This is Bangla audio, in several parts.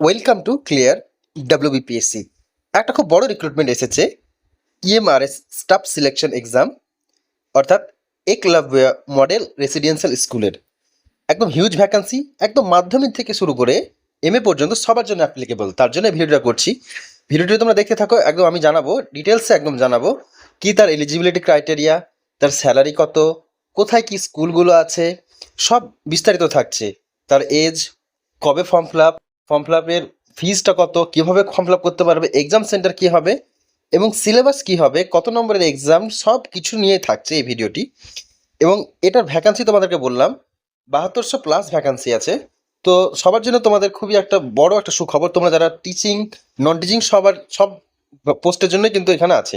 ওয়েলকাম টু ক্লিয়ার ডাব্লিউবিপিএসসি একটা খুব বড় রিক্রুটমেন্ট এসেছে ইএমআরএস স্টাফ সিলেকশন এক্সাম অর্থাৎ একলব্য মডেল রেসিডেন্সিয়াল স্কুলের একদম হিউজ ভ্যাকান্সি একদম মাধ্যমিক থেকে শুরু করে এম এ পর্যন্ত সবার জন্য অ্যাপ্লিকেবল তার জন্য ভিডিওটা করছি। ভিডিওটি তোমরা দেখতে থাকো, একদম আমি জানাব ডিটেলসে একদম জানাব, কি তার এলিজিবিলিটি ক্রাইটেরিয়া তার স্যালারি কত, কোথায় কি স্কুলগুলো আছে, সব বিস্তারিত থাকছে। তার এজ কবে form fill up form fill আপের ফিজটা কত, কীভাবে ফর্ম ফিল আপ করতে পারবে এক্সাম সেন্টার কী হবে, এবং সিলেবাস কী হবে, কত নম্বরের এক্সাম সব কিছু নিয়ে থাকছে এই ভিডিওটি এবং এটার ভ্যাকান্সি তোমাদেরকে বললাম, বাহাত্তরশো প্লাস ভ্যাকান্সি আছে। তো সবার জন্য তোমাদের খুবই একটা বড় একটা সুখবর, তোমরা যারা টিচিং নন টিচিং সবার, সব পোস্টের জন্য কিন্তু এখানে আছে।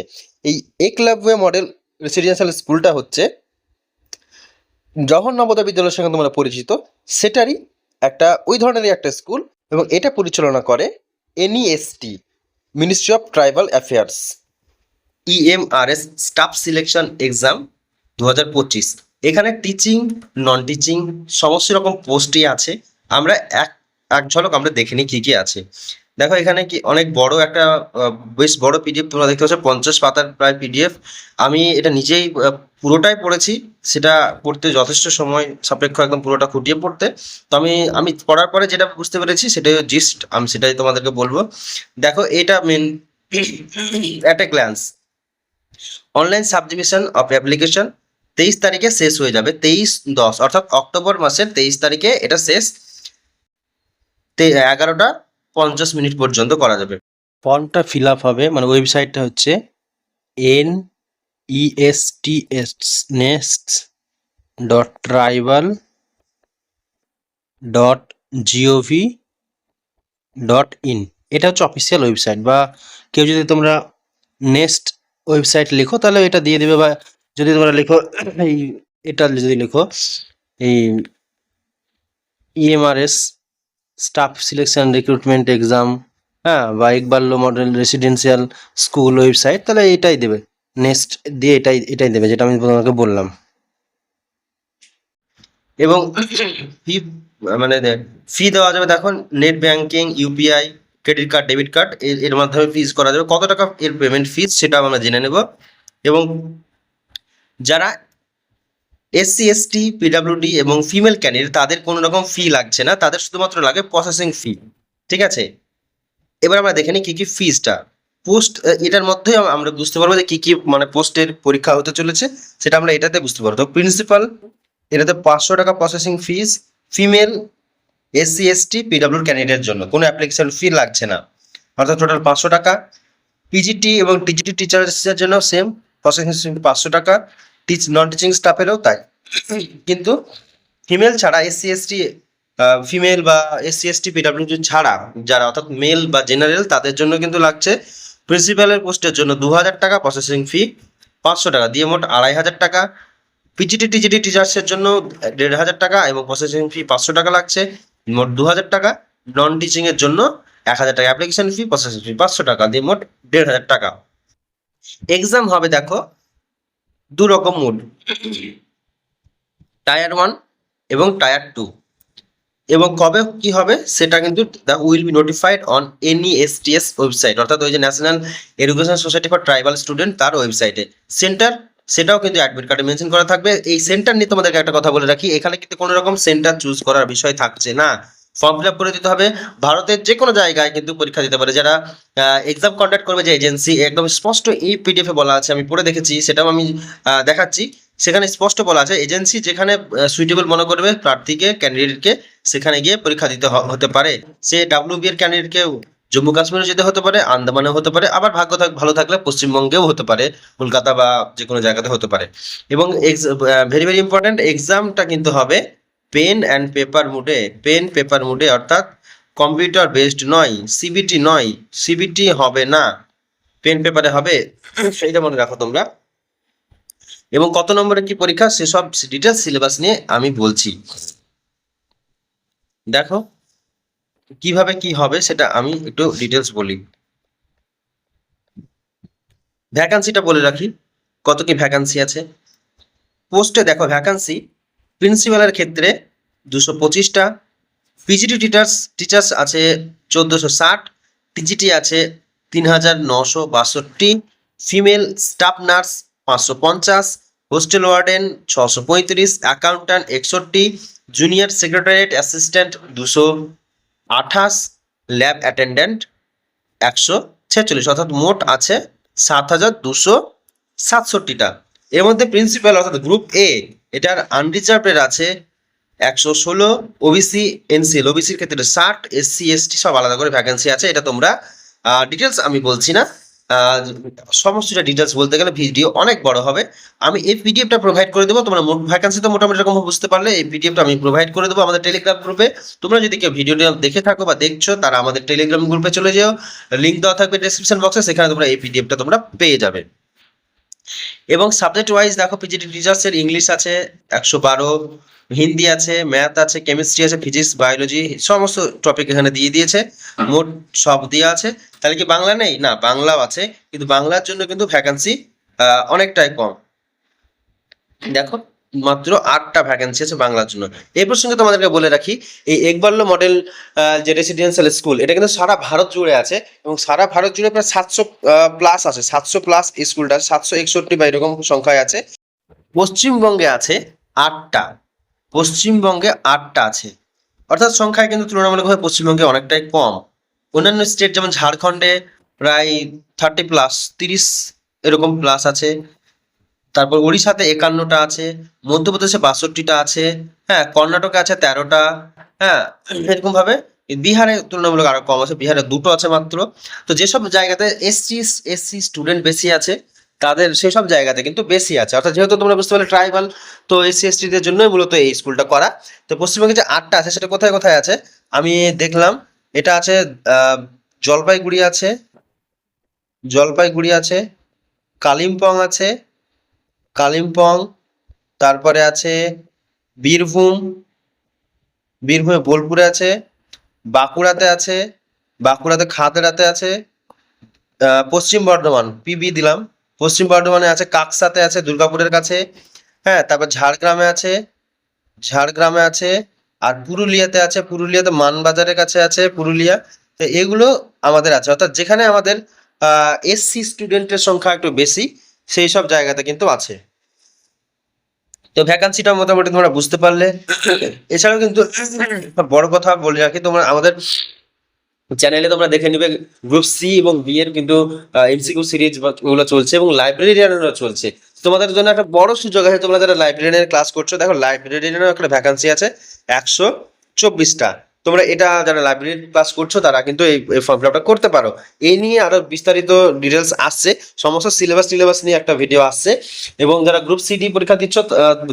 এই একলব্য মডেল রেসিডেন্সিয়াল স্কুলটা হচ্ছে জওহর নবোদয় বিদ্যালয়ের সঙ্গে তোমরা পরিচিত। সেটারই একটা, ওই ধরনেরই একটা স্কুল এবং এটা পরিচালনা করে NEST ministry of tribal affairs EMRS staff selection exam দু হাজার পঁচিশ। এখানে টিচিং নন টিচিং সমস্ত রকম পোস্টই আছে। আমরা এক এক ঝলক আমরা দেখে নিই কী কী আছে। দেখো এখানে কি অনেক বড় একটা বেশ বড় পিডিএফ তোমরা দেখতে পাচ্ছ, পঞ্চাশ পাতার প্রায় পিডিএফ আমি এটা নিজেই পুরোটাই পড়েছি, সেটা পড়তে যথেষ্ট সময় সাপেক্ষ একদম পুরোটা খুঁটিয়ে পড়তে। তো আমি আমি পড়ার পরে যেটা বুঝতে পেরেছি, সেটাই জিস্ট আমি সেটাই তোমাদেরকে বলব। দেখো এটা main at a glance online subdivision of application তেইশ তারিখে শেষ হয়ে যাবে, তেইশ দশ, অর্থাৎ অক্টোবর মাসের তেইশ তারিখে এটা শেষ। এগারোটা পঞ্চাশ মিনিট পর্যন্ত করা যাবে। ফর্মটা ফিল আপ হবে মানে ওয়েবসাইটটা হচ্ছে N ESTS nest dot tribal dot GOV dot in এটা হচ্ছে অফিসিয়াল ওয়েবসাইট বা কেউ যদি তোমরা নেক্সট ওয়েবসাইট লেখো, তাহলে এটা দিয়ে দেবে বা যদি তোমরা লেখো, এই এটা যদি লেখো, এই E EMRS staff selection recruitment exam হ্যাঁ বা Eklavya model residential school website তাহলে এটাই দেবে। নেক্সট দিয়ে এটাই এটাই দেবে, যেটা আমি তোমাকে বললাম। এবং ফি মানে ফি দেওয়া যাবে দেখো net banking UPI credit card debit card এর মাধ্যমে ফিজ করা যাবে। কত টাকা এর পেমেন্ট ফিজ সেটা আমরা জেনে নেব। এবং যারা এসসি এসটি পিডাব্লিউডি এবং ফিমেল ক্যান্ডিডেট তাদের কোনো রকম ফি লাগছে না, তাদের শুধুমাত্র লাগে প্রসেসিং ফি ঠিক আছে? এবার আমরা দেখে নিই কী কী ফিজটা পোস্ট এটার মধ্যেই আম- আমরা বুঝতে পারব যে কী কী মানে পোস্টের পরীক্ষা হতে চলেছে, সেটা আমরা এটাতে বুঝতে পারব। তো প্রিন্সিপাল এটাতে পাঁচশো টাকা processing fees female SC ST পিডাব্লিউর ক্যান্ডিডেটের জন্য। কোনো অ্যাপ্লিকেশন ফি লাগছে না। অর্থাৎ টোটাল পাঁচশো টাকা। পিজিটি এবং টিজিটি টিচার্সের জন্য সেম প্রসেসিং পাঁচশো টাকা। টিচ নন টিচিং স্টাফেরও তাই। কিন্তু ফিমেল ছাড়া এসসি এসটি ফিমেল বা এসসি এসটি পিডাব্লিউ ছাড়া যারা অর্থাৎ মেল বা জেনারেল তাদের জন্য কিন্তু লাগছে প্রিন্সিপালের পোস্টের জন্য দু হাজার টাকা প্রসেসিং ফি পাঁচশো টাকা, দিয়ে মোট আড়াই হাজার টাকা। পিজিটি টিজিটি টিচার্সের জন্য দেড় হাজার টাকা এবং প্রসেসিং ফি পাঁচশো টাকা লাগছে, মোট দু হাজার টাকা। নন টিচিং এর জন্য এক হাজার টাকা অ্যাপ্লিকেশন ফি প্রসেসিং ফি পাঁচশো টাকা, দিয়ে মোট দেড় হাজার টাকা। এক্সাম হবে, দেখো দু রকম মোড টায়ার ওয়ান এবং টায়ার টু এবং কবে কি হবে সেটা কিন্তু the will be notified on any ESTS website অর্থাৎ ওই যে national education society for tribal student তার ওয়েবসাইটে সেন্টার সেটাও কিন্তু অ্যাডমিট কার্ডে মেনশন করা থাকবে। এই সেন্টার নিয়ে তোমাদেরকে একটা কথা বলে রাখি। এখানে কিন্তু কোনো রকম সেন্টার চুজ করার বিষয় থাকছে না। ফর্ম ফিল করে দিতে হবে। ভারতের যে কোনো জায়গায় কিন্তু পরীক্ষা দিতে পারে। যারা এক্সাম কন্ডাক্ট করবে যে এজেন্সি একদম স্পষ্ট এই পিডিএফ বলা আছে, আমি পড়ে দেখেছি, সেটাও আমি দেখাচ্ছি। সেখানে স্পষ্ট বলা আছে এজেন্সি যেখানে সুইটেবল মনে করবে প্রার্থীকে ক্যান্ডিডেটকে সেখানে গিয়ে পরীক্ষা দিতে হতে পারে। সে ডাব্লিউ বি এর ক্যান্ডিডেটকে জম্মু কাশ্মীরে যেতে হতে পারে, আন্দামানেও হতে পারে, আবার ভাগ্য থাক, ভালো থাকলে পশ্চিমবঙ্গেও হতে পারে, কলকাতা বা যে কোনো জায়গাতে হতে পারে। এবং ভেরি ভেরি ইম্পর্ট্যান্ট এক্সামটা কিন্তু হবে পেন অ্যান্ড পেপার মুডে, পেন, পেপার মুডে অর্থাৎ কম্পিউটার বেসড নয়, সিবিটি নয়, সিবিটি হবে না। পেন পেপারে হবে, সেইটা মনে রাখো তোমরা। এবং কত নম্বরের কি পরীক্ষা? সেসব ডিটেলস সিলেবাস নিয়ে আমি বলছি। দেখো, কীভাবে কি হবে সেটা আমি একটু ডিটেলস বলি। ভ্যাকান্সিটা বলে রাখি। কত কি ভ্যাকান্সি আছে? পোস্টে দেখো ভ্যাকান্সি প্রিন্সিপালের ক্ষেত্রে দুশো পঁচিশটা পিজিটি টিচার্স টিচার্স আছে চোদ্দোশো ষাট টিজিটি আছে তিন হাজার নশো বাষট্টি ফিমেল স্টাফ নার্স পাঁচশো পঞ্চাশ হোস্টেল ওয়ার্ডেন ছশো পঁয়ত্রিশ অ্যাকাউন্ট্যান্ট একষট্টি জুনিয়র সেক্রেটারিয়েট অ্যাসিস্ট্যান্ট দুশো আঠাশ ল্যাব অ্যাটেন্ডেন্ট একশো ছেচল্লিশ, অর্থাৎ মোট আছে সাত হাজার দুশো সাতষট্টিটা। এর মধ্যে প্রিন্সিপাল অর্থাৎ গ্রুপ এ এটার আনরিজার্ভের আছে একশো ষোলো ওবিসি এনসিএল ওবিসির ক্ষেত্রে ষাট এসসি এসটি সব আলাদা করে ভ্যাকেন্সি আছে, এটা তোমরা ডিটেলস আমি বলছি না। সমস্তটা ডিটেলস বলতে গেলে ভিডিও অনেক বড় হবে। আমি এই পিডিএফটা প্রোভাইড করে দেবো, তোমরা ভ্যাকেন্সি তো মোটামুটি এরকম বুঝতে পারলে এই পিডিএফটা আমি প্রোভাইড করে দেবো আমাদের টেলিগ্রাম গ্রুপে তোমরা যদি কেউ ভিডিওটা দেখে থাকো বা দেখছ, তারা আমাদের টেলিগ্রাম গ্রুপে চলে যেও। লিঙ্ক দেওয়া থাকবে ডেসক্রিপশন বক্সে সেখানে তোমরা এই পিডিএফটা তোমরা পেয়ে যাবে। এবং সাবজেক্ট ওয়াইজ দেখো পিজিটি টিচার্সের ইংলিশ আছে একশো বারো, হিন্দি আছে ম্যাথ আছে কেমিস্ট্রি আছে ফিজিক্স বায়োলজি সমস্ত টপিক এখানে দিয়ে দিয়েছে। মোট সব দিয়ে আছে। তাহলে কি বাংলা নেই? না, বাংলাও আছে। কিন্তু বাংলার জন্য কিন্তু ভ্যাকান্সি অনেকটাই কম। দেখো। মাত্র আটটা ভ্যাকেন্সি আছে বাংলার জন্য। এই প্রসঙ্গে তোমাদেরকে বলে রাখি, এই একবাল্য মডেল যে রেসিডেন্সিয়াল স্কুল এটা কিন্তু সারা ভারত জুড়ে আছে এবং সারা ভারত জুড়ে প্রায় সাতশো প্লাস আছে, সাতশো প্লাস স্কুলটা সাতশো একষট্টি বা এরকম সংখ্যায় আছে। পশ্চিমবঙ্গে আছে আটটা, পশ্চিমবঙ্গে আটটা আছে। অর্থাৎ সংখ্যায় কিন্তু তুলনামূলকভাবে পশ্চিমবঙ্গে অনেকটাই কম। অন্যান্য স্টেট যেমন ঝাড়খণ্ডে প্রায় থার্টি প্লাস তিরিশ এরকম প্লাস আছে। তারপর উড়িষ্যাতে একান্নটা আছে, মধ্যপ্রদেশে বাষট্টিটা আছে হ্যাঁ কর্ণাটকে আছে তেরোটা হ্যাঁ এরকম ভাবে বিহারে তুলনামূলক আরও কম আছে, বিহারে দুটো আছে মাত্র। তো যেসব জায়গাতে এসসি এসসি স্টুডেন্ট বেশি আছে, তাদের সেসব জায়গাতে কিন্তু বেশি আছে। অর্থাৎ যেহেতু তোমরা বুঝতে পারলে ট্রাইবাল তো এসসি এসটিদের জন্যই মূলত এই স্কুলটা করা। তো পশ্চিমবঙ্গে যে আটটা আছে, সেটা কোথায় কোথায় আছে? আমি দেখলাম, এটা আছে জলপাইগুড়ি আছে জলপাইগুড়ি আছে, কালিম্পং আছে কালিম্পং, তারপরে আছে বীরভূম, বীরভূমে বোলপুরে আছে, বাঁকুড়াতে আছে, বাঁকুড়াতে খাতড়াতে আছে পশ্চিম বর্ধমান পিবি দিলাম। পশ্চিম বর্ধমানে আছে, কাকসাতে আছে, দুর্গাপুরের কাছে হ্যাঁ তারপর ঝাড়গ্রামে আছে ঝাড়গ্রামে আছে, আর পুরুলিয়াতে আছে, পুরুলিয়াতে মানবাজারের কাছে আছে, পুরুলিয়া, তো এগুলো আমাদের আছে। অর্থাৎ যেখানে আমাদের এসসি স্টুডেন্টের সংখ্যা একটু বেশি সেই সব জায়গাতে কিন্তু আছে। তো ভ্যাকান্সিটা মোটামুটি তোমরা বুঝতে পারলে। এছাড়াও কিন্তু বড় কথা বলে রাখি, তোমরা আমাদের চ্যানেলে তোমরা দেখে নিবে গ্রুপ সি এবং বি এর কিন্তু এমসিকিউ সিরিজগুলো চলছে এবং লাইব্রেরিয়ানেরও চলছে। তোমাদের জন্য একটা বড় সুযোগ আছে, তোমরা যারা লাইব্রেরিয়ানের ক্লাস করছ, দেখো লাইব্রেরিয়ানেরও একটা ভ্যাকান্সি আছে একশো চব্বিশটা। তোমরা এটা যারা লাইব্রেরি ক্লাস করছ, তারা কিন্তু এই ফর্ম ফিল আপটা করতে পারো। এই নিয়ে আরও বিস্তারিত ডিটেলস আসছে। সমস্ত সিলেবাস টিলেবাস নিয়ে একটা ভিডিও আসছে। এবং যারা গ্রুপ সিডি পরীক্ষা দিচ্ছ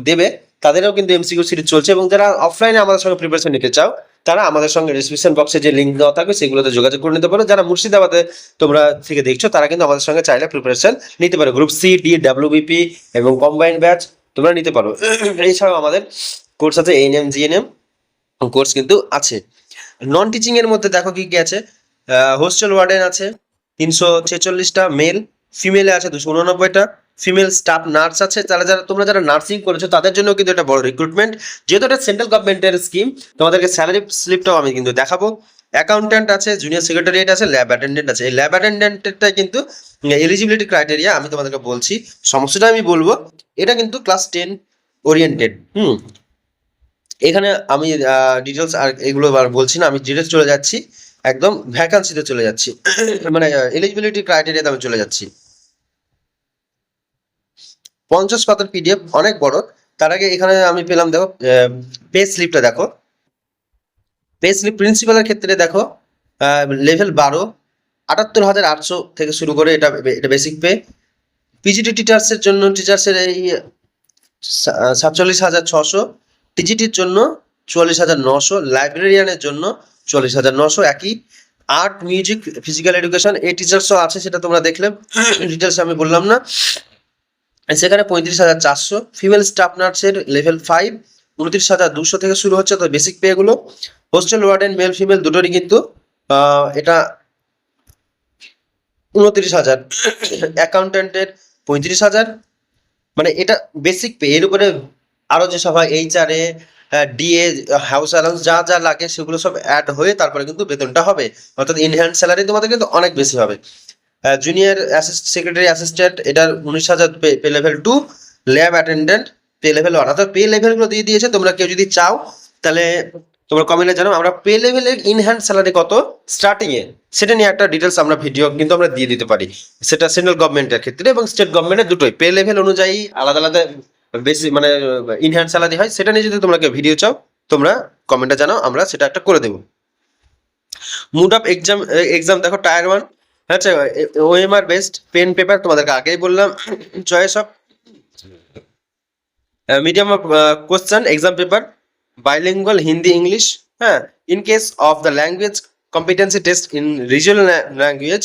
দেবে, তাদেরও কিন্তু এমসিকিউ সিরিজ চলছে। এবং যারা অফলাইনে আমাদের সঙ্গে প্রিপারেশন নিতে চাও, তারা আমাদের সঙ্গে ডিসক্রিপশন বক্সে যে লিঙ্ক দেওয়া থাকবে, সেগুলোতে যোগাযোগ করে নিতে পারো। যারা মুর্শিদাবাদে তোমরা থেকে দেখছ, তারা কিন্তু আমাদের সঙ্গে চাইলে প্রিপারেশন নিতে পারো। গ্রুপ সি ডি ডাব্লিউবিপি এবং কম্বাইন্ড ব্যাচ তোমরা নিতে পারো। এছাড়াও আমাদের কোর্স আছে এএনএম জিএনএম কোর্স কিন্তু আছে। নন টিচিং এর মধ্যে দেখো কি কি আছে? হোস্টেল ওয়ার্ডেন আছে, তিনশো ছেচল্লিশটা মেল ফিমেলে আছে দুশো উননব্বইটা। ফিমেল স্টাফ নার্স আছে। তারা যারা তোমরা যারা নার্সিং করেছ, তাদের জন্য কিন্তু এটা বড় রিক্রুটমেন্ট যেহেতু এটা সেন্ট্রাল গভর্নমেন্টের স্কিম তোমাদেরকে স্যালারি স্লিপটাও আমি কিন্তু দেখাবো। অ্যাকাউন্ট্যান্ট আছে জুনিয়র সেক্রেটারিয়েট আছে ল্যাব অ্যাটেন্ডেন্ট আছে। এই ল্যাব অ্যাটেন্ডেন্টটা কিন্তু এলিজিবিলিটি ক্রাইটেরিয়া আমি তোমাদেরকে বলছি। সমস্যাটা আমি বলব। এটা কিন্তু ক্লাস টেন ওরিয়েন্টেড হুম? এখানে আমি ডিটেলস আর এগুলো আর বলছি না, আমি ডিটেলস চলে যাচ্ছি, একদম ভ্যাকান্সিতে চলে যাচ্ছি। মানে এলিজিবিলিটি ক্রাইটেরিয়াতে আমি চলে যাচ্ছি। পঞ্চাশ পাতার পিডিএফ অনেক বড়। তার আগে এখানে আমি পেলাম, দেখো পে স্লিপটা দেখো। পে স্লিপ প্রিন্সিপালের ক্ষেত্রে দেখো লেভেল বারো, আটাত্তর হাজার আটশো থেকে শুরু করে এটা এটা বেসিক পে পিজিটি টিচার্সের জন্য টিচার্সের এই সাতচল্লিশ হাজার ছশো। টিজিটির জন্য চুয়াল্লিশ হাজার নশো লাইব্রেরিয়ানের জন্য চল্লিশ হাজার নশো। একই আর্ট মিউজিক ফিজিক্যাল এডুকেশন এই টিচার্সও আছে, সেটা তোমরা দেখলে। ডিটেলস আমি বললাম না। সেখানে পঁয়ত্রিশ হাজার চারশো। ফিমেল স্টাফ নার্সের লেভেল ফাইভ উনত্রিশ হাজার দুশো থেকে শুরু হচ্ছে, তো বেসিক পে গুলো। হোস্টেল ওয়ার্ডেন মেল ফিমেল দুটোরই কিন্তু এটা উনত্রিশ হাজার। অ্যাকাউন্টেন্টের পঁয়ত্রিশ হাজার। মানে এটা বেসিক পে এর উপরে আরও যে সবাই এইচআরএ ডিএ হাউস অ্যালাউন্স যা যা লাগে সেগুলো সব অ্যাড হয়ে তারপরে কিন্তু বেতনটা হবে। অর্থাৎ ইনহ্যান্ড স্যালারি তোমাদের কিন্তু অনেক বেশি হবে। জুনিয়র সেক্রেটারি অ্যাসিস্ট্যান্ট এটার উনিশ হাজার pay level two lab attendant pay level one অর্থাৎ পে লেভেলগুলো দিয়ে দিয়েছে, তোমরা কেউ যদি চাও, তাহলে তোমরা কমেন্টে জানো আমরা পে লেভেলের ইনহ্যান্ড স্যালারি কত? স্টার্টিং এ। সেটা নিয়ে একটা ডিটেলস আমরা ভিডিও কিন্তু আমরা দিয়ে দিতে পারি। সেটা সেন্ট্রাল গভর্নমেন্টের ক্ষেত্রে এবং স্টেট গভর্নমেন্টের দুটোই। পে লেভেল অনুযায়ী আলাদা আলাদা বেশি মানে ইনহ্যান্ড স্যালারি হয়, সেটা নিয়ে যদি তোমরা কেউ ভিডিও চাও, তোমরা কমেন্টে জানাও, আমরা সেটা একটা করে দেবো। মুড আপ এক্সাম এক্সাম দেখো টায়ার ওয়ান আচ্ছা ওএমআর বেস্ট পেন পেপার তোমাদেরকে আগেই বললাম choice of medium of question exam paper bilingual Hindi English হ্যাঁ? In case of the language competency test in regional language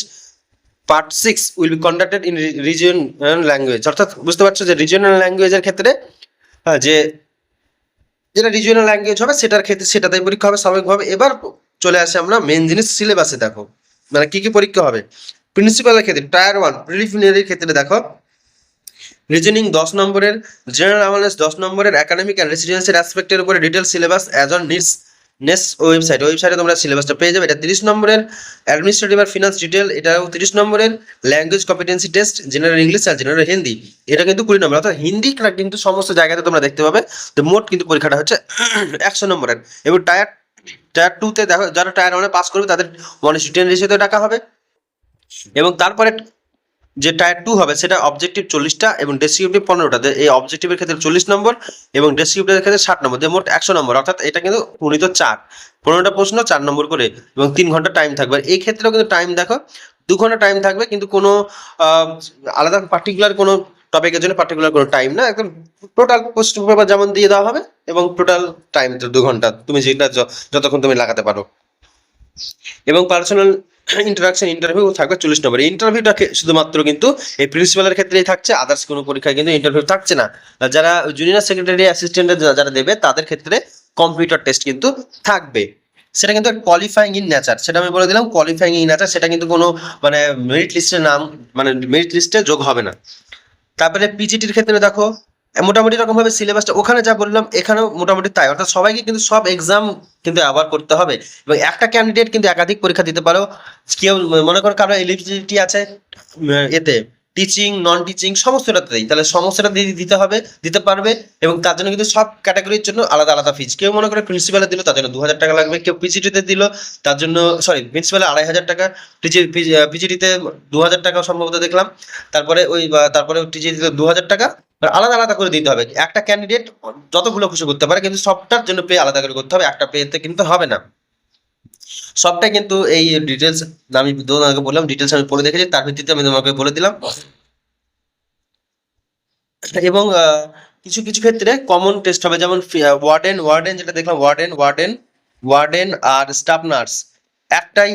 part six will be conducted in regional language অর্থাৎ বুঝতে পারছ যে রিজিওনাল ল্যাঙ্গুয়েজের ক্ষেত্রে হ্যাঁ, যে যেটা রিজিওনাল ল্যাঙ্গুয়েজ হবে সেটার ক্ষেত্রে সেটাতেই পরীক্ষা হবে স্বাভাবিকভাবে এবার চলে আসে আমরা মেন জিনিস সিলেবাসে দেখো। মানে কি কি পরীক্ষা হবে? প্রিন্সিপালের ক্ষেত্রে টায়ার ওয়ান প্রিলিমিনারির ক্ষেত্রে দেখো রিজনিং দশ নম্বরের জেনারেল অ্যাওয়ারনেস দশ নম্বরের একাডেমিক অ্যান্ড রেসিডেন্সিয়াল অ্যাসপেক্টের উপরে detail syllabus as on needs ness website ওয়েবসাইটে তোমরা সিলেবাসটা পেয়ে যাবে। এটা তিরিশ নম্বরের। অ্যাডমিনিস্ট্রেটিভ আর ফিনান্স ডিটেল এটাও তিরিশ নম্বরের। Language competency test general English আর জেনারেল হিন্দি এটা কিন্তু কুড়ি নম্বর। অর্থাৎ হিন্দিটা কিন্তু সমস্ত জায়গাতে তোমরা দেখতে পাবে। তো মোট কিন্তু পরীক্ষাটা হচ্ছে একশো নম্বরের। এবং টায়ার টায়ার টুতে দেখো, যারা টায়ার ওয়ানে পাস করবে, তাদের ওয়ান ইস টেন রেশিওতে টাকা হবে। এবং তারপরে যে টায়ার টু হবে, সেটা অবজেক্টিভ চল্লিশটা এবং ডেসক্রিপটিভ পনেরোটা। এই অবজেক্টিভের ক্ষেত্রে চল্লিশ নম্বর এবং ডেসক্রিপটিভের ক্ষেত্রে ষাট নম্বর দিয়ে মোট একশো নম্বর। অর্থাৎ এটা কিন্তু গণিত চার। পনেরোটা প্রশ্ন, চার নম্বর করে এবং তিন ঘণ্টা টাইম থাকবে। এই ক্ষেত্রেও কিন্তু টাইম দেখো, দু ঘণ্টা টাইম থাকবে, কিন্তু কোনো আলাদা পার্টিকুলার কোনো টপিকের জন্য পার্টিকুলার কোনো টাইম না। একদম টোটাল কোশ্চেন পেপার যেমন দিয়ে দেওয়া হবে এবং টোটাল টাইম দু ঘণ্টা। তুমি যেটা যতক্ষণ তুমি লাগাতে পারো। এবং পার্সোনাল ইন্টারাকশন ইন্টারভিউ থাকবে চল্লিশ নম্বর। ইন্টারভিউটা শুধুমাত্র কিন্তু এই প্রিন্সিপালের ক্ষেত্রেই থাকছে আদার্স কোনো পরীক্ষায় কিন্তু ইন্টারভিউ থাকছে না। যারা জুনিয়র সেক্রেটারি অ্যাসিস্ট্যান্ট যারা দেবে, তাদের ক্ষেত্রে কম্পিউটার টেস্ট কিন্তু থাকবে। সেটা কিন্তু কোয়ালিফাইং ইন নেচার সেটা আমি বলে দিলাম কোয়ালিফাইং ইন নেচার সেটা কিন্তু কোনো মানে মেরিট লিস্টের নাম মানে মেরিট লিস্টে যোগ হবে না। তারপরে পিজিটির ক্ষেত্রে দেখো মোটামুটি রকমভাবে সিলেবাসটা ওখানে যা বললাম, এখানেও মোটামুটি তাই। অর্থাৎ সবাইকে কিন্তু সব এক্সাম কিন্তু আবার করতে হবে। এবং একটা ক্যান্ডিডেট কিন্তু একাধিক পরীক্ষা দিতে পারো। কেউ মনে করো কারও এলিজিবিলিটি আছে, এতে। টিচিং নন টিচিং সমস্তটাতেই তাহলে সমস্তটা দিতে হবে, দিতে পারবে এবং তার জন্য কিন্তু সব ক্যাটাগরির জন্য আলাদা আলাদা ফিজ কেউ মনে করে প্রিন্সিপালে দিল, তার জন্য দু হাজার টাকা লাগবে। কেউ পিজিটিতে দিল, তার জন্য সরি প্রিন্সিপালে আড়াই হাজার টাকা টিচি পিজিটিতে দু হাজার টাকা সম্ভবত দেখলাম। তারপরে ওই তারপরে টিজিটিতে দু হাজার টাকা আলাদা আলাদা করে দিতে হবে। একটা ক্যান্ডিডেট যতগুলো খুশি করতে পারে, কিন্তু সবটার জন্য পে আলাদা করে করতে হবে, একটা পেতে কিন্তু হবে না। সবটাই কিন্তু এই ডিটেলস আমি তোমাকে বললাম ডিটেলস আমি পড়ে দেখেছি, তার ভিত্তিতে আমি তোমাকে বলে দিলাম। এবং কিছু কিছু ক্ষেত্রে কমন টেস্ট হবে, যেমন ওয়ার্ডেন ওয়ার্ডেন যেটা দেখলাম ওয়ার্ডেন ওয়ার্ডেন ওয়ার্ডেন আর স্টাফ নার্স একটাই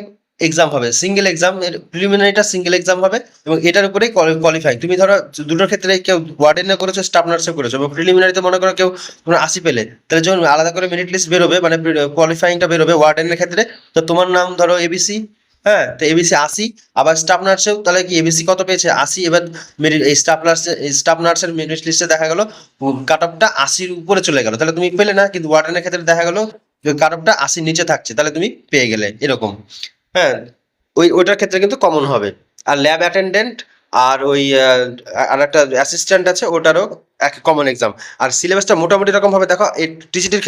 এক্সাম হবে। সিঙ্গেল এক্সাম প্রিলিমিনারিটা সিঙ্গেল এক্সাম হবে এবং এটার উপরেই কোয়ালিফাই তুমি ধরো দুটোর ক্ষেত্রে কেউ ওয়ার্ডেনে করেছ স্টাফ নার্সে করেছ, এবং প্রিলিমিনারিতে মনে করো কেউ তোমরা আশি পেলে, তাহলে যখন আলাদা করে মেরিট লিস্ট বেরোবে মানে কোয়ালিফাইংটা বেরোবে ওয়ার্ডেনের ক্ষেত্রে, তো তোমার নাম ধরো এবিসি হ্যাঁ তো এবিসি আশি, আবার স্টাফ নার্সেও তাহলে কি এবিসি কত পেয়েছে? আশি, এবার মেরিট এই স্টাফ নার্সের স্টাফ নার্সের মেরিট লিস্টে দেখা গেলো কাট অফটা আশির উপরে চলে গেল। তাহলে তুমি পেলে না, কিন্তু ওয়ার্ডেনের ক্ষেত্রে দেখা গেলো কাট অফটা আশির নিচে থাকছে, তাহলে তুমি পেয়ে গেলে, এরকম। হ্যাঁ ওই, ওইটার ক্ষেত্রে কিন্তু কমন হবে। আর ল্যাব অ্যাটেন্ডেন্ট আর ওই আর একটা অ্যাসিস্ট্যান্ট আছে, ওটারও এক কমন এক্সাম আর সিলেবাসটা মোটামুটি রকম ভাবে দেখো, এই টিচিটির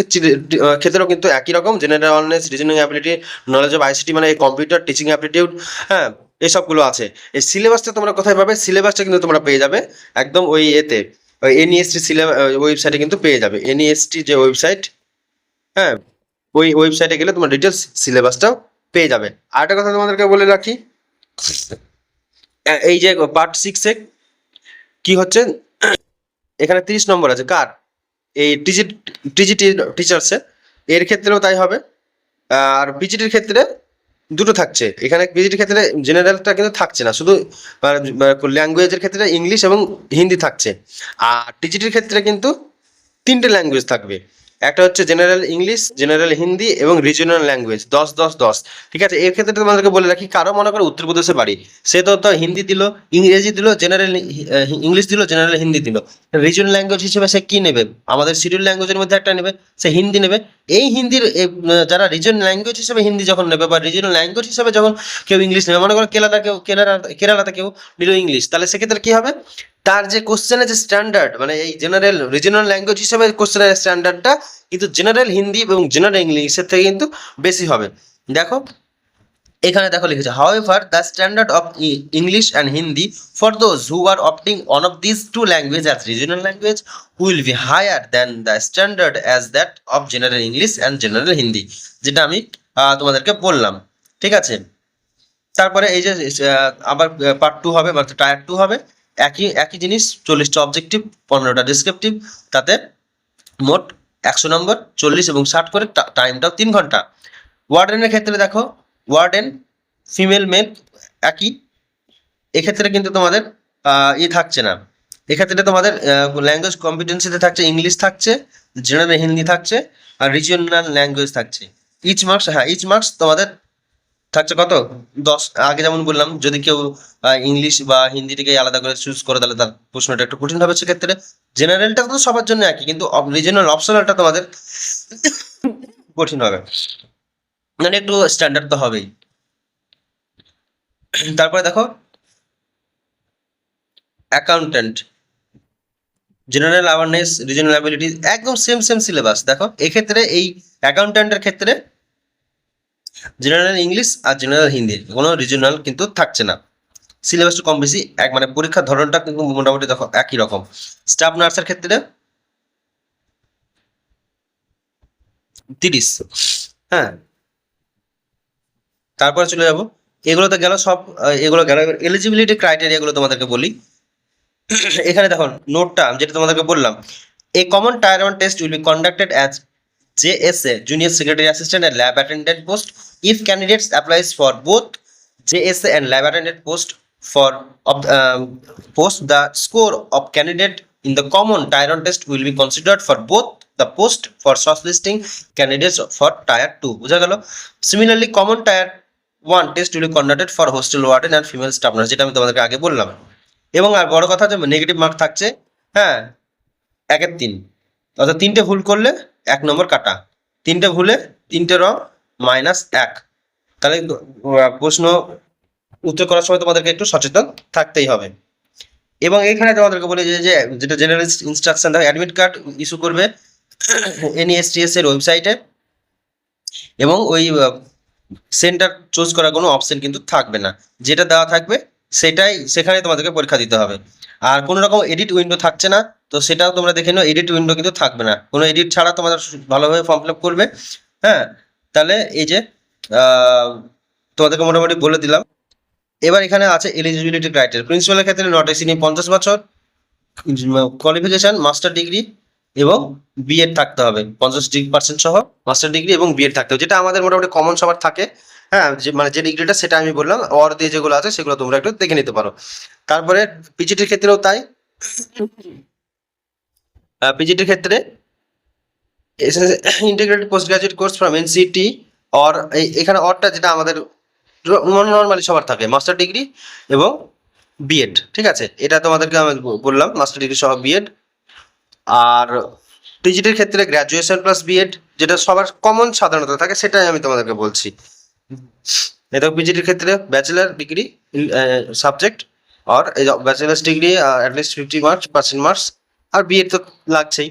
ক্ষেত্রেও কিন্তু একই রকম general awareness reasoning ability knowledge of ICT মানে এই কম্পিউটার টিচিং অ্যাপটিটিউড হ্যাঁ এসবগুলো আছে। এই সিলেবাসটা তোমরা কোথায় পাবে? সিলেবাসটা কিন্তু তোমরা পেয়ে যাবে একদম ওই এতে, ওই এনইএসটি সিলেবাস ওয়েবসাইটে কিন্তু পেয়ে যাবে। এনইএসটি যে ওয়েবসাইট হ্যাঁ ওই ওয়েবসাইটে গেলে তোমার ডিটেলস সিলেবাসটাও পেয়ে যাবে। আর একটা কথা তোমাদেরকে বলে রাখি এই যে পার্ট সিক্সে কি হচ্ছে? এখানে তিরিশ নম্বর আছে, কার? এই টিজি টিজিটি টিচার্সে এর ক্ষেত্রেও তাই হবে। আর পিজিটির ক্ষেত্রে দুটো থাকছে। এখানে পিজিটির ক্ষেত্রে জেনারেলটা কিন্তু থাকছে না। শুধু ল্যাঙ্গুয়েজের ক্ষেত্রে ইংলিশ এবং হিন্দি থাকছে। আর টিজিটির ক্ষেত্রে কিন্তু তিনটে ল্যাঙ্গুয়েজ থাকবে। একটা হচ্ছে জেনারেল ইংলিশ জেনারেল হিন্দি এবং রিজনাল ল্যাঙ্গুয়েজ দশ দশ দশ। ঠিক আছে? এর ক্ষেত্রে তোমাদেরকে বলে রাখি, কারও মনে করো উত্তরপ্রদেশে বাড়ি, সে তো তো হিন্দি দিল, ইংরেজি দিল জেনারেল ইংলিশ দিল জেনারেল হিন্দি দিল। রিজনাল ল্যাঙ্গুয়েজ হিসেবে সে কি নেবে? আমাদের শিডিউল ল্যাঙ্গুয়েজের মধ্যে একটা নেবে, সে হিন্দি নেবে। এই হিন্দির যারা রিজনাল ল্যাঙ্গুয়েজ হিসেবে হিন্দি যখন নেবে বা রিজনাল ল্যাঙ্গুয়েজ হিসেবে যখন কেউ ইংলিশ নেবে, মনে করো কেরালা কেউ কেরালা কেরালাতে কেউ নিল ইংলিশ তাহলে সেক্ষেত্রে কি হবে? তার যে কোশ্চেনের যে স্ট্যান্ডার্ড মানে এই জেনারেল রিজনাল ল্যাঙ্গুয়েজ হিসেবে কোশ্চেনের স্ট্যান্ডার্ডটা কিন্তু জেনারেল হিন্দি এবং জেনারেল ইংলিশের থেকে কিন্তু বেশি হবে। দেখো, এখানে দেখো লিখেছে however the standard of English and Hindi for those who are opting on of this two language as regional language will be higher than the standard as that of general English and general Hindi যেটা আমি তোমাদেরকে বললাম। ঠিক আছে? তারপরে এই যে আবার পার্ট টু হবে মানে টায়ার টু হবে। একই একই জিনিস, চল্লিশটা অবজেক্টিভ পনেরোটা ডিসক্রিপটিভ তাতে মোট একশো নম্বর, চল্লিশ এবং ষাট করে টাইমটাও তিন ঘণ্টা। ওয়ার্ডেনের ক্ষেত্রে দেখো ওয়ার্ডেন ফিমেল মেল একই। এক্ষেত্রে কিন্তু তোমাদের ই থাকছে না। এক্ষেত্রে তোমাদের ল্যাঙ্গুয়েজ কম্পিটেন্সিতে থাকছে ইংলিশ থাকছে জেনারেল হিন্দি থাকছে, আর রিজিওনাল ল্যাঙ্গুয়েজ থাকছে। ইচ মার্কস হ্যাঁ ইচ মার্কস তোমাদের থাকছে কত? দশ। আগে যেমন বললাম, যদি কেউ ইংলিশ বা হিন্দিটিকে আলাদা করে চুজ করে, তাহলে তার প্রশ্নটা একটু কঠিন হবে সেক্ষেত্রে। জেনারেলটা তো সবার জন্য একই, কিন্তু রিজনাল অপশনালটা তোমাদের কঠিন হবে। মানে একটু স্ট্যান্ডার্ড তো হবেই। তারপরে দেখো accountant general awareness regional ability একদম সেম সেম সিলেবাস দেখো, এক্ষেত্রে এই অ্যাকাউন্ট্যান্টের ক্ষেত্রে জেনারেল ইংলিশ আর জেনারেল হিন্দি কোনো রিজনাল কিন্তু থাকছে না। সিলেবাসটা কম বেশি, এক মানে পরীক্ষার ধরনটা কিন্তু মোটামুটি দেখো একই রকম। স্টাফ নার্সের ক্ষেত্রে তিরিশ হ্যাঁ। তারপরে চলে যাব। এগুলো তো গেল সব এগুলো গেল। এলিজিবিলিটি ক্রাইটেরিয়াগুলো তোমাদেরকে বলি। এখানে দেখো নোটটা যেটা তোমাদেরকে বললাম a common tier test will be conducted as JSA junior secretary assistant and lab attendant post if candidates applies for both JSA and lab attendant post for um, post the score of candidate in the common 1 test will be considered for both the post for shortlisting candidates for tier 2 বুঝা গেল similarly common tier 1 test will be conducted for hostel warden and female staff nurse যেটা আমি তোমাদেরকে আগে বললাম এবং আর বড় কথা যে নেগেটিভ মার্ক থাকছে হ্যাঁ একের তিন অর্থাৎ তিনটে ভুল করলে এক নম্বর কাটা। তিনটে ভুলে তিনটে রং মাইনাস এক। তাহলে প্রশ্ন উত্তর করার সময় তোমাদেরকে একটু সচেতন থাকতেই হবে। এবং এখানে তোমাদেরকে বলি যে যেটা জেনারেল ইনস্ট্রাকশন দেখো অ্যাডমিট কার্ড ইস্যু করবে এনইএসটিএস এর ওয়েবসাইটে এবং ওই সেন্টার চুজ করার কোনো অপশন কিন্তু থাকবে না। যেটা দেওয়া থাকবে, সেটাই সেখানে তোমাদেরকে পরীক্ষা দিতে হবে। আর কোনো রকম এডিট উইন্ডো থাকছে না। তো সেটাও তোমরা দেখে নাও এডিট উইন্ডো কিন্তু থাকবে না। কোনো এডিট ছাড়া তোমাদের ভালোভাবে ফর্ম ফিল করবে। হ্যাঁ তাহলে এই যে তোমাদেরকে মোটামুটি বলে দিলাম। এবার এখানে আছে এলিজিবিলিটি ক্রাইটেরিয়া প্রিন্সিপালের ক্ষেত্রে নট এক্সিডিং পঞ্চাশ বছর কোয়ালিফিকেশন মাস্টার ডিগ্রি এবং বিএড থাকতে হবে। পঞ্চাশ ডিগ্রি পার্সেন্ট সহ মাস্টার ডিগ্রি এবং বিএড থাকতে হবে। যেটা আমাদের মোটামুটি কমন সবার থাকে। হ্যাঁ যে মানে যে ডিগ্রিটা সেটা আমি বললাম অর দিয়ে যেগুলো আছে সেগুলো তোমরা একটু দেখে নিতে পারো। তারপরে পিজিটির ক্ষেত্রেও তাই। পিজিটির ক্ষেত্রে integrated post graduate course from NCT or এখানে অরটা যেটা আমাদের নর্মালি সবার থাকে মাস্টার ডিগ্রি এবং বিএড ঠিক আছে? এটা তোমাদেরকে আমি বললাম মাস্টার ডিগ্রি সহ বিএড আর পিজিটির ক্ষেত্রে গ্র্যাজুয়েশন প্লাস বিএড যেটা সবার কমন সাধারণত থাকে, সেটাই আমি তোমাদেরকে বলছি। এটা পিজিটির ক্ষেত্রে ব্যাচেলার ডিগ্রি সাবজেক্ট এই bachelors degree at least fifty marks percent marks R BEd তো লাগছেই।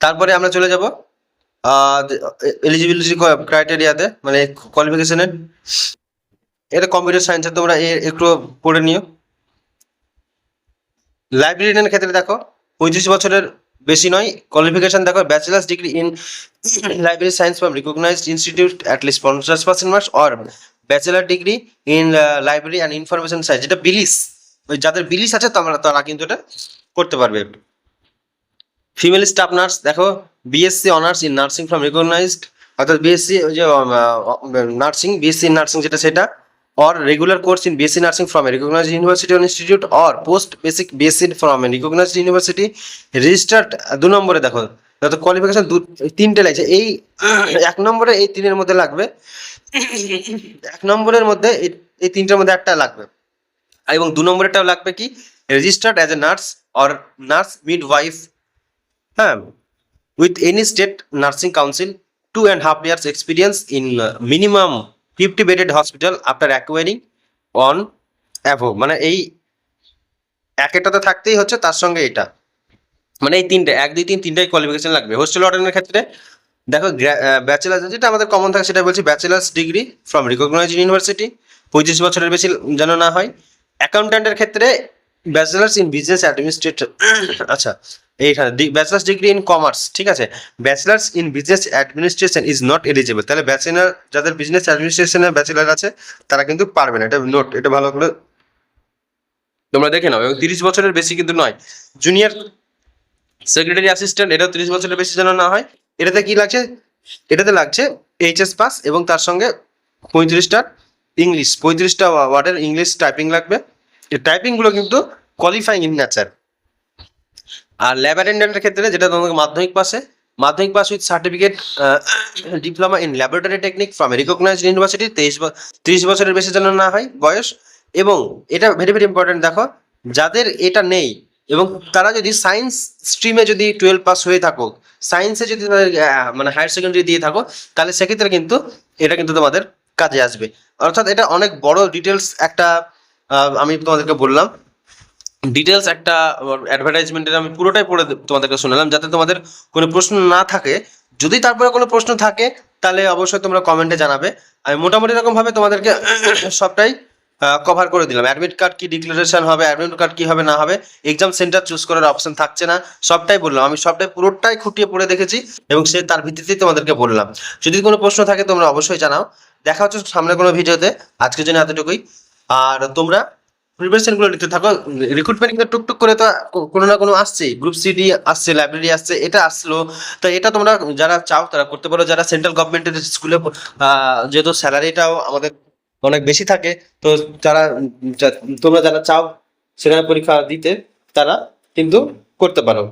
তারপরে আমরা চলে যাব এলিজিবিলিটি ক্রাইটেরিয়াতে মানে কোয়ালিফিকেশনের এটা কম্পিউটার সায়েন্সে তোমরা একটু পড়ে নিও। লাইব্রেরিয়ানের ক্ষেত্রে দেখো, পঁয়ত্রিশ বছরের বেশি নয়। কোয়ালিফিকেশন দেখো bachelors degree in library science from recognised institute at least পঞ্চাশ percent marks or bachelor degree in library and information science যেটা বিলিস যাদের বিলিস আছে তারা কিন্তু এটা করতে পারবে। ফিমেল স্টাফ নার্স দেখো BSc honours in nursing from recognised অর্থাৎ বিএসসি যে নার্সিং বিএসসি ইন নার্সিং যেটা সেটা, or regular course in BSc nursing from a university institute, or post basic BSc from a recognized university, registered, দু নম্বরে দেখো, যত কোয়ালিফিকেশন দু, তিনটে লাগছে, এই, এক নম্বরে এই তিনের মধ্যে লাগবে, এক নম্বরের মধ্যে এই- এই তিনটের মধ্যে একটা লাগবে, এবং দু নম্বরেরটাও লাগবে কি registered as a nurse or nurse midwife হ্যাঁ state nursing council two and a half years experience in uh, minimum 50 bedded hospital after acquiring on above মানে এই এক একটা তো থাকতেই হচ্ছে তার সঙ্গে এটা। মানে এই তিনটে এক দুই তিন তিনটাই কোয়ালিফিকেশন লাগবে। হোস্টেল অর্ডারের ক্ষেত্রে দেখো ব্যাচেলার যেটা আমাদের কমন থাকে সেটা বলছি bachelors degree from recognise university পঁয়ত্রিশ বছরের বেশি যেন না হয়। অ্যাকাউন্ট্যান্টের ক্ষেত্রে ব্যাচেলার্স ইন বিজনেস অ্যাডমিনিস্ট্রেটর আচ্ছা এইখানে ব্যাচেলার্স ডিগ্রি ইন কমার্স ঠিক আছে? Bachelors in business administration is not eligible তাহলে ব্যাচেলার যাদের বিজনেস অ্যাডমিনিস্ট্রেশনের ব্যাচেলার আছে, তারা কিন্তু পারবে না। এটা নোট এটা ভালো করে তোমরা দেখে নাও। এবং তিরিশ বছরের বেশি কিন্তু নয়। জুনিয়র সেক্রেটারি অ্যাসিস্ট্যান্ট এটাও তিরিশ বছরের বেশি যেন না হয়, এটাতে কি লাগছে? এটাতে লাগছে এইচএস পাস এবং তার সঙ্গে পঁয়ত্রিশটা ইংলিশ পঁয়ত্রিশটা ওয়ার্ডের ইংলিশ টাইপিং লাগবে। টাইপিংগুলো কিন্তু কোয়ালিফাইং ইন নেচার আর ল্যাব অ্যাটেন্ডেন্টের ক্ষেত্রে যেটা তোমাদের মাধ্যমিক পাশে Madhyamik pass with certificate diploma in laboratory technique from recognised university তেইশ তিরিশ বছরের বেশি যেন না হয় বয়স। এবং এটা ভেরি ভেরি ইম্পর্টেন্ট দেখো যাদের এটা নেই এবং তারা যদি সায়েন্স স্ট্রিমে যদি টুয়েলভ পাস হয়ে থাকো সায়েন্সে যদি তাদের, মানে হায়ার সেকেন্ডারি দিয়ে থাকো তাহলে সেক্ষেত্রে কিন্তু এটা কিন্তু তোমাদের কাজে আসবে। অর্থাৎ এটা অনেক বড় ডিটেলস একটা আমি তোমাদেরকে বললাম। ডিটেলস একটা অ্যাডভার্টাইজমেন্টের আমি পুরোটাই পড়ে তোমাদেরকে শোনালাম, যাতে তোমাদের কোনো প্রশ্ন না থাকে। যদি তারপরে কোনো প্রশ্ন থাকে, তাহলে অবশ্যই তোমরা কমেন্টে জানাবে। আমি মোটামুটি রকমভাবে তোমাদেরকে সবটাই কভার করে দিলাম। অ্যাডমিট কার্ড কি ডিক্লারেশন হবে অ্যাডমিট কার্ড কি হবে, না হবে এক্সাম সেন্টার চুজ করার অপশন থাকছে না, সবটাই বললাম। আমি সবটাই পুরোটাই খুঁটিয়ে পড়ে দেখেছি এবং সে তার ভিত্তিতেই তোমাদেরকে বললাম। যদি কোনো প্রশ্ন থাকে, তোমরা অবশ্যই জানাও। দেখা হচ্ছে সামনে কোনো ভিডিওতে। আজকের জন্য এতটুকুই। আর তোমরা প্রিপারেশনগুলো নিতে থাকো। রিক্রুটমেন্ট কিন্তু টুকটুক করে তো কোনো না কোনো আসছে গ্রুপ সিডি আসছে লাইব্রেরি আসছে, এটা আসলো। তো এটা তোমরা যারা চাও তারা করতে পারো। যারা সেন্ট্রাল গভর্নমেন্টের স্কুলে যেহেতু স্যালারিটাও আমাদের অনেক বেশি থাকে, তো যারা তোমরা যারা চাও সেখানে পরীক্ষা দিতে, তারা কিন্তু করতে পারো।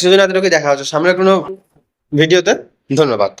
জন্য এতটুকুই। দেখা হচ্ছে সামনে কোনো ভিডিওতে ধন্যবাদ।